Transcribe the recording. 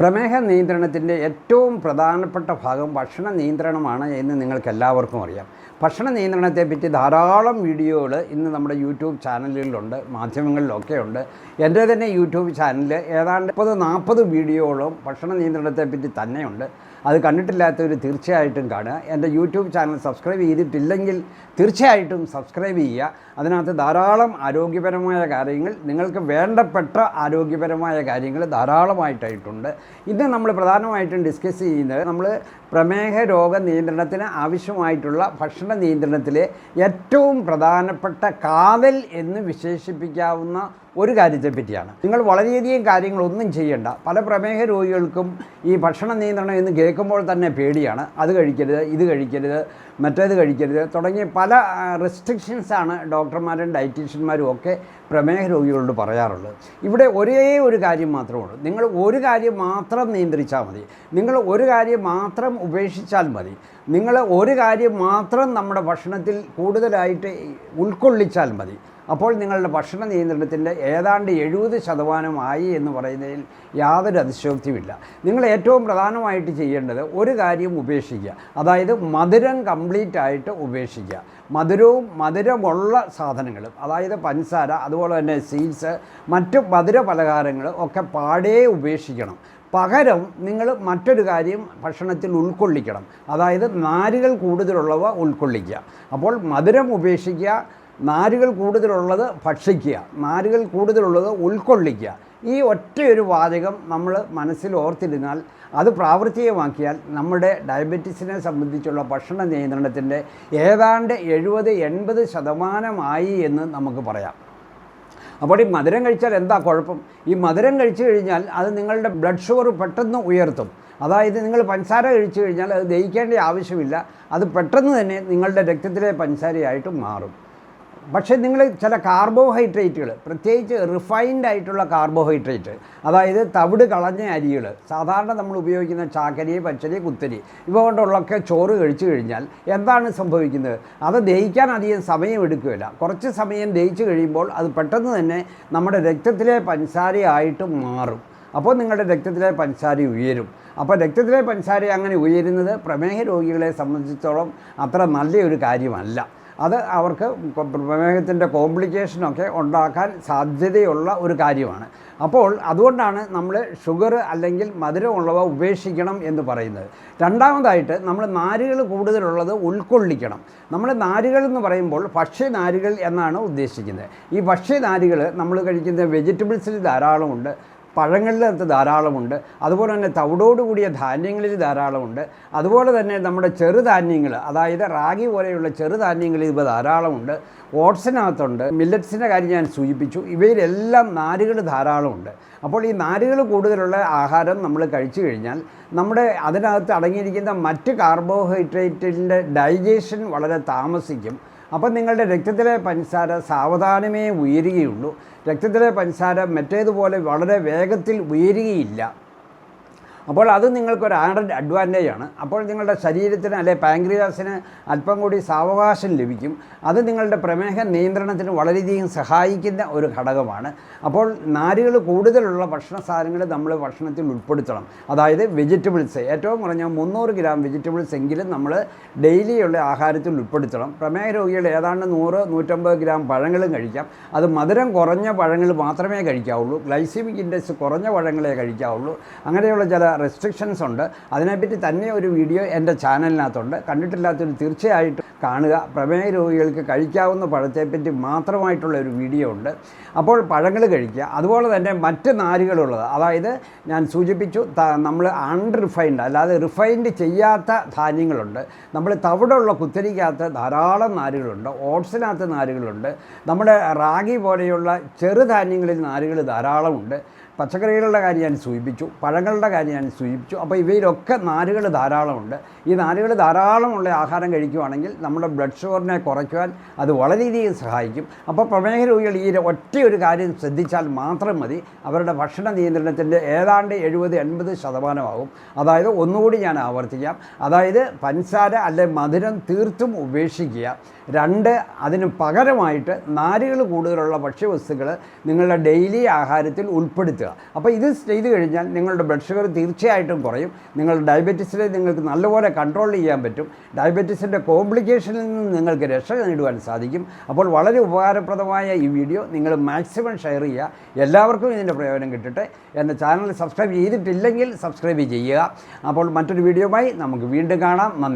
പ്രമേഹ നിയന്ത്രണത്തിന്റെ ഏറ്റവും പ്രധാനപ്പെട്ട ഭാഗം ഭക്ഷണ നിയന്ത്രണമാണ് എന്ന് നിങ്ങൾക്ക് എല്ലാവർക്കും അറിയാം. ഭക്ഷണ നിയന്ത്രണത്തെപ്പറ്റി ധാരാളം വീഡിയോകൾ ഇന്ന് നമ്മുടെ യൂട്യൂബ് ചാനലുകളിലുണ്ട് മാധ്യമങ്ങളിലൊക്കെ ഉണ്ട് എന്റെ തന്നെ യൂട്യൂബ് ചാനലിൽ ഏതാണ്ട് മുപ്പത് നാൽപ്പത് വീഡിയോകളും ഭക്ഷണ നിയന്ത്രണത്തെപ്പറ്റി തന്നെയുണ്ട്. അത് കണ്ടിട്ടില്ലാത്തവർ തീർച്ചയായിട്ടും കാണുക. എന്റെ യൂട്യൂബ് ചാനൽ സബ്സ്ക്രൈബ് ചെയ്തിട്ടില്ലെങ്കിൽ തീർച്ചയായിട്ടും സബ്സ്ക്രൈബ് ചെയ്യുക. അതിനകത്ത് ധാരാളം ആരോഗ്യപരമായ കാര്യങ്ങൾ നിങ്ങൾക്ക് വേണ്ടപ്പെട്ട ആരോഗ്യപരമായ കാര്യങ്ങൾ ധാരാളമായിട്ടായിട്ടുണ്ട്. ഇന്ന് നമ്മൾ പ്രധാനമായിട്ടും ഡിസ്കസ് ചെയ്യുന്നത് നമ്മൾ പ്രമേഹ രോഗ നിയന്ത്രണത്തിന് ആവശ്യമായിട്ടുള്ള ഭക്ഷണ നിയന്ത്രണത്തിലെ ഏറ്റവും പ്രധാനപ്പെട്ട കാതൽ എന്ന് വിശേഷിപ്പിക്കാവുന്ന ഒരു കാര്യത്തെ പറ്റിയാണ്. നിങ്ങൾ വളരെയധികം കാര്യങ്ങളൊന്നും ചെയ്യേണ്ട. പല പ്രമേഹ രോഗികൾക്കും ഈ ഭക്ഷണ നിയന്ത്രണം എന്ന് കേൾക്കുമ്പോൾ തന്നെ പേടിയാണ്. അത് കഴിക്കരുത് ഇത് കഴിക്കരുത് മറ്റേത് കഴിക്കരുത് തുടങ്ങിയ പല റെസ്ട്രിക്ഷൻസാണ് ഡോക്ടർമാരും ഡയറ്റീഷ്യന്മാരും ഒക്കെ പ്രമേഹ രോഗികളോട് പറയാറുള്ളത്. ഇവിടെ ഒരേ ഒരു കാര്യം മാത്രമേ ഉള്ളൂ. നിങ്ങൾ ഒരു കാര്യം മാത്രം നിയന്ത്രിച്ചാൽ മതി. നിങ്ങൾ ഒരു കാര്യം മാത്രം ഉപേക്ഷിച്ചാൽ മതി. നിങ്ങൾ ഒരു കാര്യം മാത്രം നമ്മുടെ ഭക്ഷണത്തിൽ കൂടുതലായിട്ട് ഉൾക്കൊള്ളിച്ചാൽ മതി. അപ്പോൾ നിങ്ങളുടെ ഭക്ഷണ നിയന്ത്രണത്തിന്റെ ഏതാണ്ട് എഴുപത് ശതമാനമായി എന്ന് പറയുന്നതിൽ യാതൊരു അതിശോക്തിയുമില്ല നിങ്ങൾ ഏറ്റവും പ്രധാനമായിട്ട് ചെയ്യേണ്ടത് ഒരു കാര്യം ഉപേക്ഷിക്കുക. അതായത് മധുരം കംപ്ലീറ്റ് ആയിട്ട് ഉപേക്ഷിക്കുക. മധുരവും മധുരമുള്ള സാധനങ്ങളും അതായത് പഞ്ചസാര അതുപോലെ തന്നെ സീഡ്സ് മറ്റു മധുര പലഹാരങ്ങൾ ഒക്കെ പാടേ ഉപേക്ഷിക്കണം. പകരം നിങ്ങൾ മറ്റൊരു കാര്യം ഭക്ഷണത്തിൽ ഉൾക്കൊള്ളിക്കണം. അതായത് നാരുകൾ കൂടുതലുള്ളവ ഉൾക്കൊള്ളിക്കുക. അപ്പോൾ മധുരം ഉപേക്ഷിക്കുക നാരുകൾ കൂടുതലുള്ളത് ഭക്ഷിക്കുക നാരുകൾ കൂടുതലുള്ളത് ഉൾക്കൊള്ളിക്കുക. ഈ ഒറ്റയൊരു വാചകം നമ്മൾ മനസ്സിൽ ഓർത്തിരുന്നാൽ അത് പ്രാവർത്തികമാക്കിയാൽ നമ്മുടെ ഡയബറ്റീസിനെ സംബന്ധിച്ചുള്ള ഭക്ഷണ നിയന്ത്രണത്തിന്റെ ഏതാണ്ട് എഴുപത് എൺപത് ശതമാനമായി എന്ന് നമുക്ക് പറയാം. അപ്പോൾ ഈ മധുരം കഴിച്ചാൽ എന്താ കുഴപ്പം? ഈ മധുരം കഴിച്ചു കഴിഞ്ഞാൽ അത് നിങ്ങളുടെ ബ്ലഡ് ഷുഗർ പെട്ടെന്ന് ഉയർത്തും. അതായത് നിങ്ങൾ പഞ്ചസാര കഴിച്ചു കഴിഞ്ഞാൽ അത് ദഹിക്കേണ്ട ആവശ്യമില്ല. അത് പെട്ടെന്ന് തന്നെ നിങ്ങളുടെ രക്തത്തിലെ പഞ്ചസാരയായിട്ട് മാറും. പക്ഷേ നിങ്ങൾ ചില കാർബോഹൈഡ്രേറ്റുകൾ പ്രത്യേകിച്ച് റിഫൈൻഡ് ആയിട്ടുള്ള കാർബോഹൈഡ്രേറ്റ് അതായത് തവിട് കളഞ്ഞ അരികൾ സാധാരണ നമ്മൾ ഉപയോഗിക്കുന്ന ചാക്കരി പച്ചരി കുത്തരി ഇവ കൊണ്ടുള്ളൊക്കെ ചോറ് കഴിച്ചു കഴിഞ്ഞാൽ എന്താണ് സംഭവിക്കുന്നത്? അത് ദഹിക്കാൻ അധികം സമയം എടുക്കുകയില്ല. കുറച്ച് സമയം ദഹിച്ചു കഴിയുമ്പോൾ അത് പെട്ടെന്ന് തന്നെ നമ്മുടെ രക്തത്തിലെ പഞ്ചസാരയായിട്ട് മാറും. അപ്പോൾ നിങ്ങളുടെ രക്തത്തിലെ പഞ്ചസാര ഉയരും. അപ്പോൾ രക്തത്തിലെ പഞ്ചസാര അങ്ങനെ ഉയരുന്നത്? പ്രമേഹ രോഗികളെ സംബന്ധിച്ചിടത്തോളം അത്ര നല്ലൊരു കാര്യമല്ല. അത് അവർക്ക് പ്രമേഹത്തിന്റെ കോംപ്ലിക്കേഷനൊക്കെ ഉണ്ടാക്കാൻ സാധ്യതയുള്ള ഒരു കാര്യമാണ്. അപ്പോൾ അതുകൊണ്ടാണ് നമ്മൾ ഷുഗർ അല്ലെങ്കിൽ മധുരമുള്ളവ ഉപേക്ഷിക്കണം എന്ന് പറയുന്നത്. രണ്ടാമതായിട്ട് നമ്മൾ നാരുകൾ കൂടുതലുള്ളത് ഉൾക്കൊള്ളിക്കണം. നമ്മൾ നാരുകൾ എന്ന് പറയുമ്പോൾ ഭക്ഷ്യനാരുകൾ എന്നാണ് ഉദ്ദേശിക്കുന്നത്. ഈ ഭക്ഷ്യനാരുകൾ നമ്മൾ കഴിക്കുന്ന വെജിറ്റബിൾസിൽ ധാരാളമുണ്ട്. പഴങ്ങളിലകത്ത് ധാരാളമുണ്ട്. അതുപോലെ തന്നെ തവിടോട് കൂടിയ ധാന്യങ്ങളിൽ ധാരാളമുണ്ട്. അതുപോലെ തന്നെ നമ്മുടെ ചെറുധാന്യങ്ങൾ അതായത് റാഗി പോലെയുള്ള ചെറുധാന്യങ്ങളിൽ ഇപ്പോൾ ധാരാളമുണ്ട്. ഓട്സിനകത്തുണ്ട്. മില്ലറ്റ്സിന്റെ കാര്യം ഞാൻ സൂചിപ്പിച്ചു. ഇവയിലെല്ലാം നാരുകൾ ധാരാളമുണ്ട്. അപ്പോൾ ഈ നാരുകൾ കൂടുതലുള്ള ആഹാരം നമ്മൾ കഴിച്ചു കഴിഞ്ഞാൽ നമ്മുടെ അതിനകത്ത് അടങ്ങിയിരിക്കുന്ന മറ്റ് കാർബോഹൈഡ്രേറ്റിന്റെ ഡൈജഷൻ വളരെ താമസിക്കും. അപ്പം നിങ്ങളുടെ രക്തത്തിലെ പഞ്ചസാര സാവധാനമേ ഉയരുകയുള്ളൂ. രക്തത്തിലെ പഞ്ചസാര മറ്റേതുപോലെ വളരെ വേഗത്തിൽ ഉയരുകയില്ല. അപ്പോൾ അത് നിങ്ങൾക്കൊരു ആഡഡ് അഡ്വാന്റേജ് ആണ്. അപ്പോൾ നിങ്ങളുടെ ശരീരത്തിന് അല്ലെ പാങ്ക്രിയാസിന് അല്പം കൂടി സാവകാശം ലഭിക്കും. അത് നിങ്ങളുടെ പ്രമേഹ നിയന്ത്രണത്തിന് വളരെയധികം സഹായിക്കുന്ന ഒരു ഘടകമാണ്. അപ്പോൾ നാരുകൾ കൂടുതലുള്ള ഭക്ഷണ സാധനങ്ങൾ നമ്മൾ ഭക്ഷണത്തിൽ ഉൾപ്പെടുത്തണം. അതായത് വെജിറ്റബിൾസ് ഏറ്റവും കുറഞ്ഞ മുന്നൂറ് ഗ്രാം വെജിറ്റബിൾസ് എങ്കിലും നമ്മൾ ഡെയിലിയുള്ള ആഹാരത്തിൽ ഉൾപ്പെടുത്തണം. പ്രമേഹ രോഗികൾ ഏതാണ്ട് നൂറ് നൂറ്റമ്പത് ഗ്രാം പഴങ്ങളും കഴിക്കാം. അത് മധുരം കുറഞ്ഞ പഴങ്ങൾ മാത്രമേ കഴിക്കാവുള്ളൂ. ഗ്ലൈസിമിക് ഇൻഡെക്സ് കുറഞ്ഞ പഴങ്ങളെ കഴിക്കാവുള്ളൂ. അങ്ങനെയുള്ള ചില റെസ്ട്രിക്ഷൻസ് ഉണ്ട്. അതിനെപ്പറ്റി തന്നെ ഒരു വീഡിയോ എന്റെ ചാനലിനകത്തുണ്ട് കണ്ടിട്ടില്ലാത്തൊരു തീർച്ചയായിട്ടും കാണുക. പ്രമേഹ രോഗികൾക്ക് കഴിക്കാവുന്ന പഴത്തെപ്പറ്റി മാത്രമായിട്ടുള്ള ഒരു വീഡിയോ ഉണ്ട്. അപ്പോൾ പഴങ്ങൾ കഴിക്കുക. അതുപോലെ തന്നെ മറ്റ് നാരുകളുള്ളത്. അതായത് ഞാൻ സൂചിപ്പിച്ചു നമ്മൾ അൺറിഫൈൻഡ് അല്ലാതെ റിഫൈൻഡ് ചെയ്യാത്ത ധാന്യങ്ങളുണ്ട്. നമ്മൾ തവിടുള്ള കുത്തരിക്കകത്ത് ധാരാളം നാരുകളുണ്ട്. ഓട്സിനകത്ത് നാരുകളുണ്ട്. നമ്മുടെ റാഗി പോലെയുള്ള ചെറുധാന്യങ്ങളിൽ നാരുകൾ ധാരാളമുണ്ട്. പച്ചക്കറികളുടെ കാര്യം ഞാൻ സൂചിപ്പിച്ചു പഴങ്ങളുടെ കാര്യം ഞാൻ സൂചിപ്പിച്ചു. അപ്പോൾ ഇവയിലൊക്കെ നാരുകൾ ധാരാളമുണ്ട്. ഈ നാരുകൾ ധാരാളമുള്ള ആഹാരം കഴിക്കുകയാണെങ്കിൽ നമ്മുടെ ബ്ലഡ് ഷുഗറിനെ കുറയ്ക്കുവാൻ അത് വളരെയധികം സഹായിക്കും. അപ്പോൾ പ്രമേഹ രോഗികൾ ഈ ഒരു കാര്യം ശ്രദ്ധിച്ചാൽ മാത്രം മതി. അവരുടെ ഭക്ഷണ നിയന്ത്രണത്തിന്റെ ഏതാണ്ട് എഴുപത് എൺപത് ശതമാനമാകും. അതായത് ഒന്നുകൂടി ഞാൻ ആവർത്തിക്കാം. അതായത് പഞ്ചസാര അല്ലെ മധുരം തീർത്തും ഉപേക്ഷിക്കുക. രണ്ട് അതിന് പകരമായിട്ട് നാരുകൾ കൂടുതലുള്ള ഭക്ഷ്യവസ്തുക്കൾ നിങ്ങളുടെ ഡെയിലി ആഹാരത്തിൽ ഉൾപ്പെടുത്തുക. അപ്പോൾ ഇത് ചെയ്തു കഴിഞ്ഞാൽ നിങ്ങളുടെ ബ്ലഡ് ഷുഗർ തീർച്ചയായിട്ടും കുറയും. നിങ്ങളുടെ ഡയബറ്റീസിനെ നിങ്ങൾക്ക് നല്ലപോലെ കൺട്രോൾ ചെയ്യാൻ പറ്റും. ഡയബറ്റീസിന്റെ കോംപ്ലിക്കേഷനിൽ നിന്ന് നിങ്ങൾക്ക് രക്ഷ നേടുവാൻ സാധിക്കും. അപ്പോൾ വളരെ ഉപകാരപ്രദമായ ഈ വീഡിയോ നിങ്ങൾ മാക്സിമം ഷെയർ ചെയ്യുക. എല്ലാവർക്കും ഇതിന്റെ പ്രയോജനം കിട്ടട്ടെ എന്റെ ചാനൽ സബ്സ്ക്രൈബ് ചെയ്തിട്ടില്ലെങ്കിൽ സബ്സ്ക്രൈബ് ചെയ്യുക. അപ്പോൾ മറ്റൊരു വീഡിയോയുമായി നമുക്ക് വീണ്ടും കാണാം. നന്ദി.